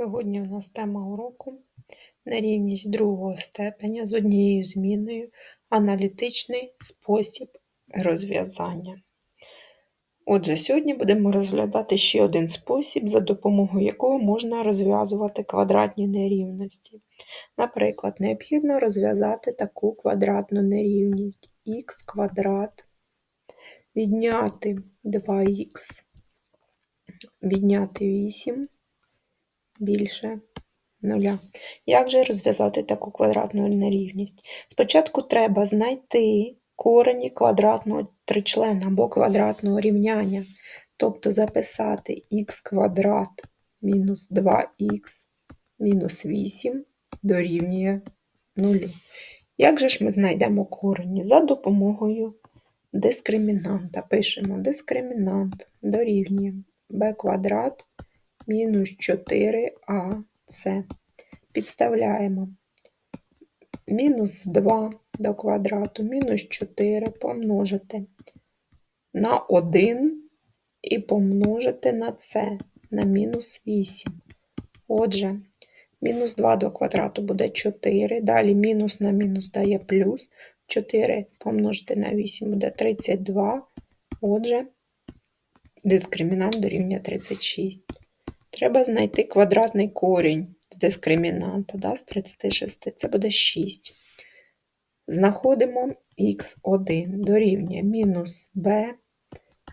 Сьогодні в нас тема уроку нерівність другого степеня з однією зміною аналітичний спосіб розв'язання. Отже, сьогодні будемо розглядати ще один спосіб, за допомогою якого можна розв'язувати квадратні нерівності. Наприклад, необхідно розв'язати таку квадратну нерівність х квадрат, відняти 2х, відняти 8 більше нуля. Як же розв'язати таку квадратну нерівність? Спочатку треба знайти корені квадратного тричлена або квадратного рівняння, тобто записати х квадрат мінус 2х мінус 8 дорівнює 0. Як же ж ми знайдемо корені? За допомогою дискримінанта. Пишемо дискримінант дорівнює b квадрат мінус 4ac. Підставляємо мінус 2 до квадрату, мінус 4 помножити на 1 і помножити на c, на мінус 8. Отже, мінус 2 до квадрату буде 4, далі мінус на мінус дає плюс, 4 помножити на 8 буде 32. Отже, дискримінант дорівнює 36. Треба знайти квадратний корінь з дискримінанта да, з 36. Це буде 6. Знаходимо х1 дорівнює мінус b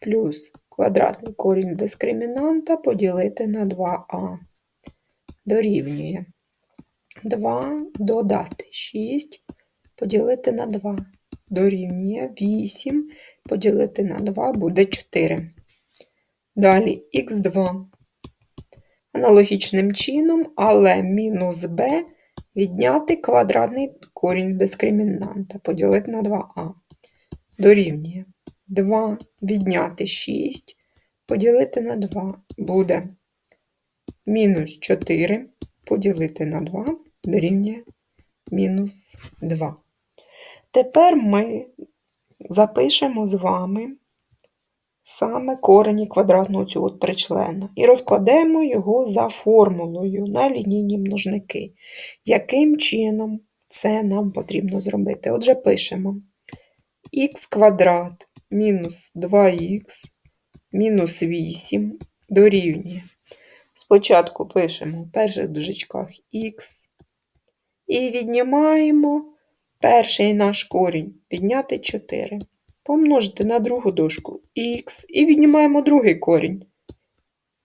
плюс квадратний корінь дискримінанта поділити на 2а. Дорівнює 2 додати 6 поділити на 2. Дорівнює 8 поділити на 2 буде 4. Далі х2 Аналогічним чином, але мінус b відняти квадратний корінь з дискримінанта, поділити на 2а. Дорівнює 2 відняти 6, поділити на 2 буде мінус 4 поділити на 2 дорівнює мінус 2. Тепер ми запишемо з вами саме корені квадратного цього тричлена і розкладемо його за формулою на лінійні множники. Яким чином це нам потрібно зробити? Отже, пишемо х квадрат мінус 2х мінус 8 дорівнює. Спочатку пишемо в перших дужечках х і віднімаємо перший наш корінь, підняти 4 помножити на другу дужку х і віднімаємо другий корінь.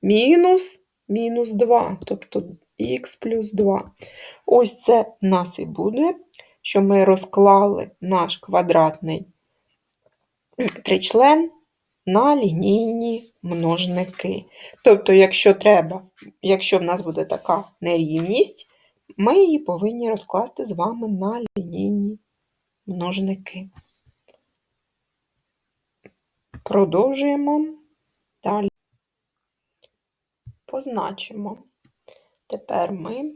Мінус мінус 2, тобто х плюс 2. Ось це в нас і буде, що ми розклали наш квадратний тричлен на лінійні множники. Тобто, якщо треба, якщо в нас буде така нерівність, ми її повинні розкласти з вами на лінійні множники. Продовжуємо далі. Позначимо. Тепер ми е,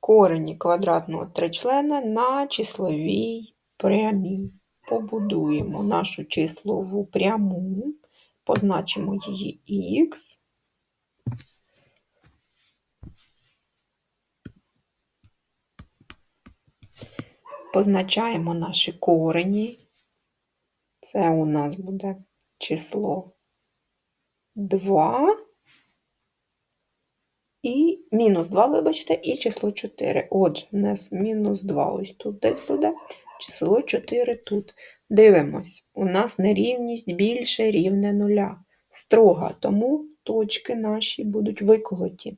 корені квадратного тричлена на числовій прямій. Побудуємо нашу числову пряму, позначимо її х. Позначаємо наші корені. Це у нас буде число 2 і мінус 2, вибачте, і число 4. Отже, у нас мінус 2 ось тут десь буде, число 4 тут. Дивимось, у нас нерівність більше рівне нуля. Строга, тому точки наші будуть виколоті.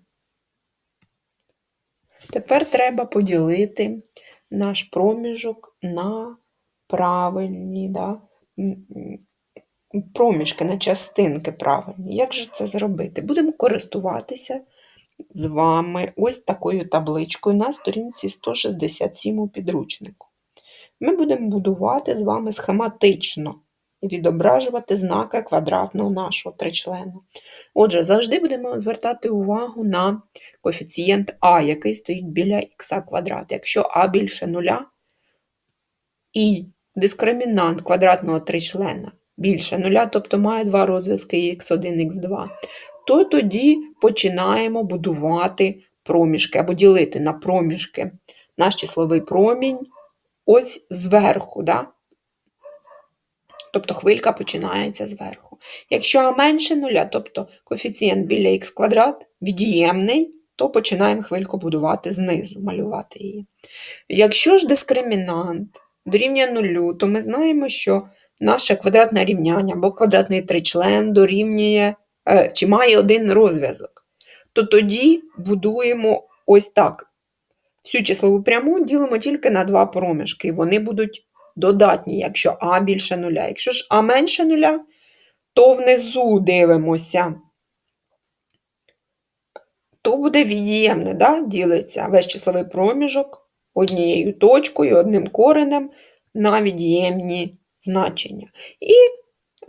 Тепер треба поділити наш проміжок на правильні. Да? Проміжки на частинки правильні. Як же це зробити? Будемо користуватися з вами ось такою табличкою на сторінці 167 у підручнику. Ми будемо будувати з вами схематично і відображувати знаки квадратного нашого тричлена. Отже, завжди будемо звертати увагу на коефіцієнт А, який стоїть біля х квадрат. Якщо А більше нуля і дискримінант квадратного тричлена більше нуля, тобто має два розв'язки х1, х2, то тоді починаємо будувати проміжки або ділити на проміжки наш числовий промінь ось зверху. Да? Тобто хвилька починається зверху. Якщо а менше нуля, тобто коефіцієнт біля х квадрат від'ємний, то починаємо хвильку будувати знизу, малювати її. Якщо ж дискримінант дорівнює нулю, то ми знаємо, що наше квадратне рівняння або квадратний тричлен дорівнює е, чи має один розв'язок. То тоді будуємо ось так. Всю числову пряму ділимо тільки на два проміжки, і вони будуть додатні, якщо А більше нуля. Якщо ж А менше нуля, то внизу дивимося. То буде від'ємне, да? ділиться весь числовий проміжок однією точкою, одним коренем на від'ємні значення. І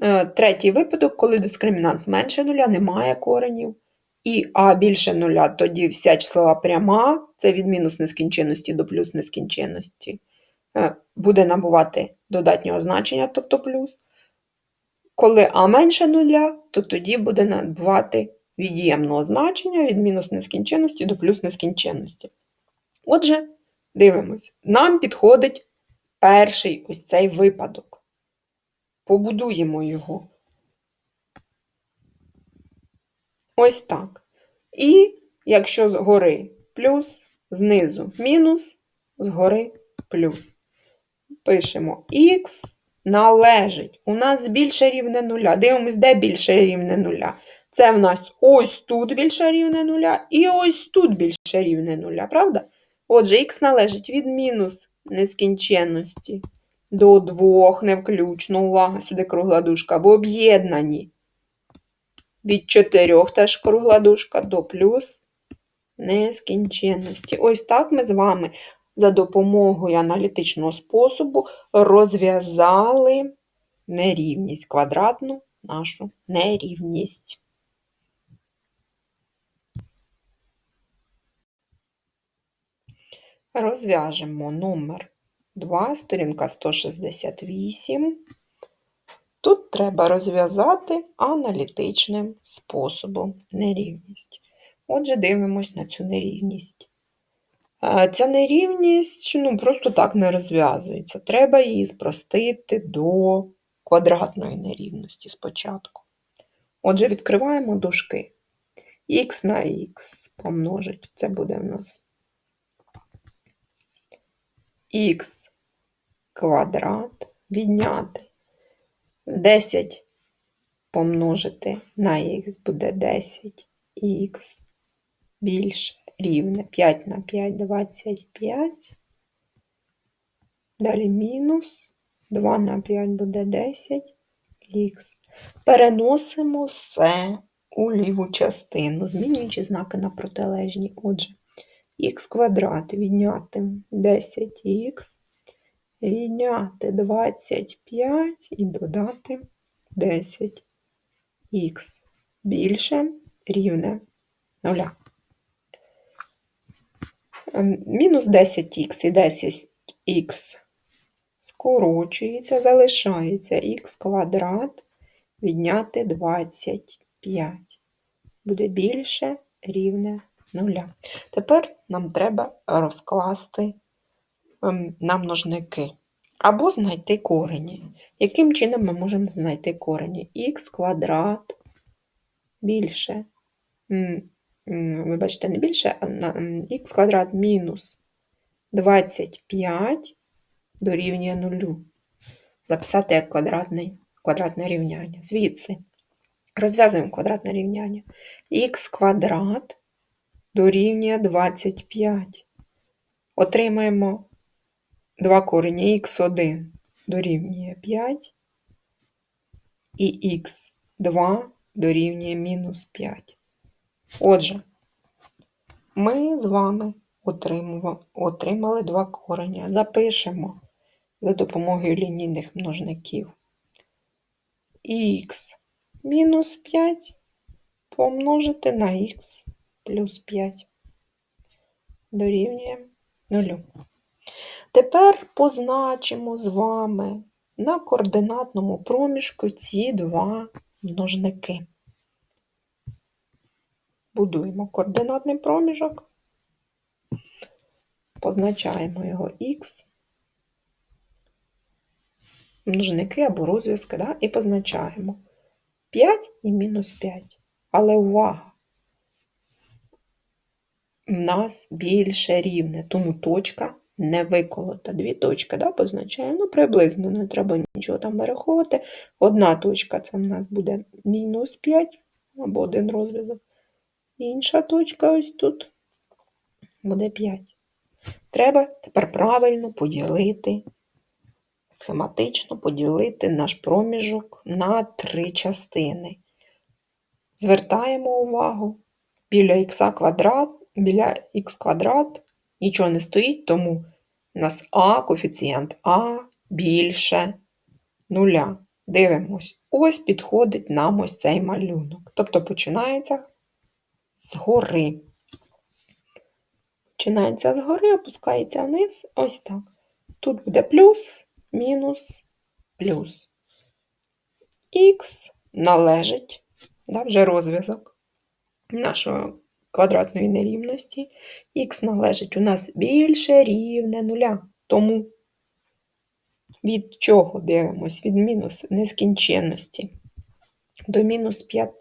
е, третій випадок, коли дискримінант менше нуля, немає коренів. І А більше нуля, тоді вся числова пряма, це від мінус нескінченності до плюс нескінченності, е, буде набувати додатнього значення, тобто плюс. Коли А менше нуля, то тоді буде набувати від'ємного значення від мінус нескінченності до плюс нескінченності. Отже, дивимось, нам підходить перший ось цей випадок. Побудуємо його. Ось так. І якщо згори плюс, знизу мінус, згори плюс. Пишемо х належить. У нас більше рівне нуля. Дивимось, де більше рівне нуля. Це в нас ось тут більше рівне нуля і ось тут більше рівне нуля, правда? Отже, х належить від мінус нескінченності до двох, не включно, увага, сюди кругла дужка, в об'єднанні від 4 теж кругла дужка до плюс нескінченності. Ось так ми з вами за допомогою аналітичного способу розв'язали нерівність, квадратну нашу нерівність. Розв'яжемо номер 2, сторінка 168. Тут треба розв'язати аналітичним способом нерівність. Отже, дивимось на цю нерівність. Ця нерівність ну, просто так не розв'язується. Треба її спростити до квадратної нерівності спочатку. Отже, відкриваємо дужки. Х на х помножить. Це буде в нас х квадрат відняти 10 помножити на х буде 10х більше рівне 5 на 5 25. Далі мінус 2 на 5 буде 10х. Переносимо все у ліву частину, змінюючи знаки на протилежні. Отже, х квадрат відняти 10х відняти 25 і додати 10х більше рівне 0. Ем, мінус 10х і 10х скорочується, залишається х квадрат відняти 25. Буде більше рівне 0. Тепер нам треба розкласти Ем, на множники. Або знайти корені. Яким чином ми можемо знайти корені? Х квадрат більше. Ви бачите, не більше, а х квадрат мінус 25 дорівнює 0. Записати як квадратний, квадратне рівняння. Звідси розв'язуємо квадратне рівняння. Х квадрат дорівнює 25. Отримаємо Два корення х1 дорівнює 5 і х2 дорівнює мінус 5. Отже, ми з вами отримали два корення. Запишемо за допомогою лінійних множників х мінус 5 помножити на х плюс 5 дорівнює 0. Тепер позначимо з вами на координатному проміжку ці два множники. Будуємо координатний проміжок, позначаємо його х, множники або розв'язки, да? і позначаємо 5 і мінус 5. Але увага! Нас більше рівне, тому точка не виколота. Дві точки да, позначаємо, ну приблизно, не треба нічого там вираховувати. Одна точка це в нас буде мінус 5 або один розв'язок. Інша точка ось тут буде 5. Треба тепер правильно поділити, схематично поділити наш проміжок на три частини. Звертаємо увагу, біля х квадрат, біля х квадрат нічого не стоїть, тому у нас а, коефіцієнт а більше нуля. Дивимось, ось підходить нам ось цей малюнок. Тобто починається згори. Починається згори, опускається вниз, ось так. Тут буде плюс, мінус, плюс. Х належить, да, вже розв'язок нашої квадратної нерівності. Х належить у нас більше рівне нуля. Тому від чого дивимось? Від мінус нескінченності до мінус 5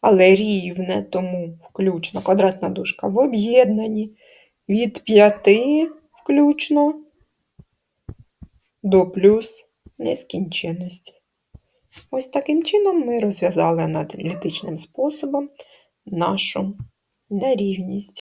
але рівне тому включно квадратна дужка в об'єднанні від 5 включно до плюс нескінченності. Ось таким чином ми розв'язали аналітичним способом нашу нерівність.